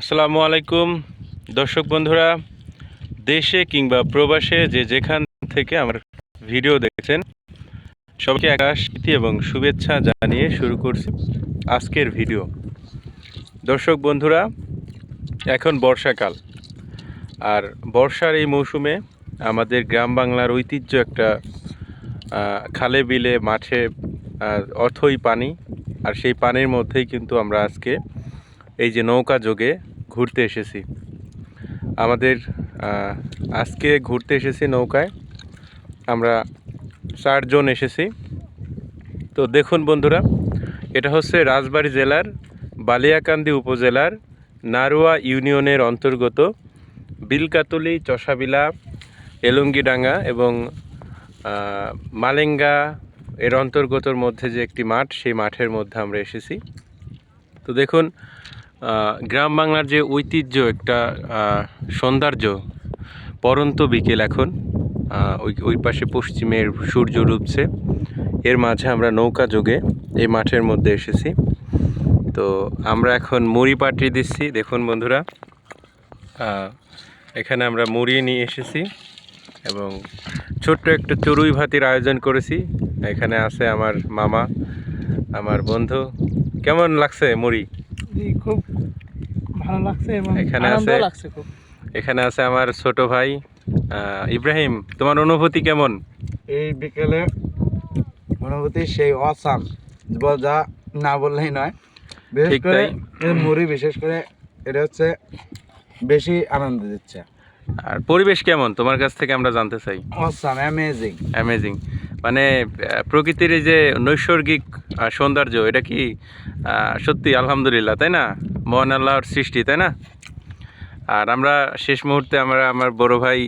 আসসালামু আলাইকুম। দর্শক বন্ধুরা, দেশে কিংবা প্রবাসে যে যেখান থেকে আমার ভিডিও দেখছেন, সবাইকে আকাশ এবং শুভেচ্ছা জানিয়ে শুরু করছি আজকের ভিডিও। দর্শক বন্ধুরা, এখন বর্ষাকাল। আর বর্ষার এই মৌসুমে আমাদের গ্রাম বাংলার ঐতিহ্য একটা খালে, বিলে, মাঠে অথই পানি। আর সেই পানির মধ্যেই কিন্তু আমরা আজকে এই যে নৌকা যোগে ঘুরতে এসেছি। আমাদের আজকে ঘুরতে এসেছি নৌকায়। আমরা চারজন এসেছি। তো দেখুন বন্ধুরা, এটা হচ্ছে রাজবাড়ী জেলার বালিয়াকান্দি উপজেলার নারুয়া ইউনিয়নের অন্তর্গত বিলকাতলি, চষাবিলা, এলঙ্গিডাঙ্গা এবং মালেঙ্গা এর অন্তর্গতর মধ্যে যে একটি মাঠ, সেই মাঠের মধ্যে আমরা এসেছি। তো দেখুন গ্রাম বাংলার যে ঐতিহ্য একটা সৌন্দর্য, পরন্ত বিকেল এখন। ওই ওই পাশে পশ্চিমের সূর্য ডুবছে। এর মাঝে আমরা নৌকা যোগে এই মাঠের মধ্যে এসেছি। তো আমরা এখন মুড়ি পাঠিয়ে দিচ্ছি। দেখুন বন্ধুরা এখানে আমরা মুড়ি নিয়ে এসেছি এবং ছোট্ট একটা চড়ুই ভাতির আয়োজন করেছি। এখানে আছে আমার মামা, আমার বন্ধু। কেমন লাগছে মুড়ি? জি খুব ভালো লাগছে এবং এখানে আছে- লাগছে খুব। এখানে আছে আমার ছোট ভাই আহ, ইব্রাহিম তোমার অনুভূতি কেমন? এই বিকেলে অনুভূতি সেই অসাম যা না বললেই নয়। বিশেষ করে মুড়ি বিশেষ করে এটা হচ্ছে বেশি আনন্দ দিচ্ছে। আর পরিবেশ কেমন? তোমার কাছ থেকে আমরা জানতে চাই। অসাম অ্যামেজিং অ্যামেজিং মানে প্রকৃতির যে নৈসর্গিক সৌন্দর্য এটা কি সত্যি আলহামদুলিল্লাহ তাই না? মহান আল্লাহর সৃষ্টি তাই না? আর আমরা শেষ মুহূর্তে আমরা আমার বড় ভাই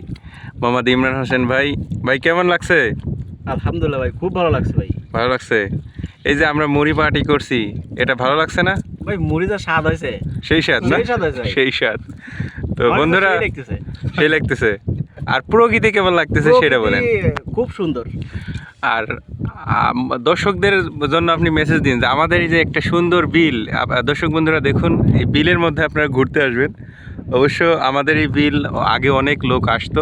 মোহাম্মদ ইমরান হোসেন ভাই ভাই কেমন লাগছে? আলহামদুলিল্লাহ ভাই খুব ভালো লাগছে ভাই। ভালো লাগছে? এই যে আমরা মুড়ি পার্টি করছি এটা ভালো লাগছে না? ভাই মুড়ি যা স্বাদ হয়েছে। সেই স্বাদ না। সেই স্বাদ তো বন্ধুরা সেই লাগতেছে। আর প্রকৃতি কেমন লাগতেছে সেটা বলেন। খুব সুন্দর। আর দর্শকদের জন্য আপনি মেসেজ দিন যে আমাদের এই যে একটা সুন্দর বিল দর্শক বন্ধুরা দেখুন, এই বিলের মধ্যে আপনারা ঘুরতে আসবেন। অবশ্য আমাদের এই বিল আগে অনেক লোক আসতো,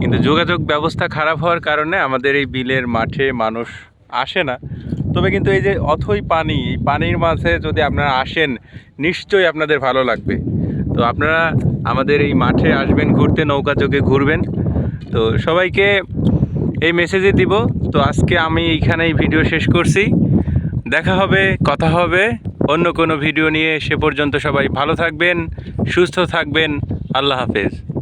কিন্তু যোগাযোগ ব্যবস্থা খারাপ হওয়ার কারণে আমাদের এই বিলের মাঠে মানুষ আসে না। তবে কিন্তু এই যে অথই পানি, এই পানির মাঝে যদি আপনারা আসেন, নিশ্চয়ই আপনাদের ভালো লাগবে। তো আপনারা আমাদের এই মাঠে আসবেন, ঘুরতে, নৌকা যোগে ঘুরবেন। তো সবাইকে এই মেসেজে দিব। তো আজকে আমি এইখানেই ভিডিও শেষ করছি। দেখা হবে, কথা হবে। অন্য কোনো ভিডিও নিয়ে সে পর্যন্ত সবাই ভালো থাকবেন, সুস্থ থাকবেন। আল্লাহ হাফেজ।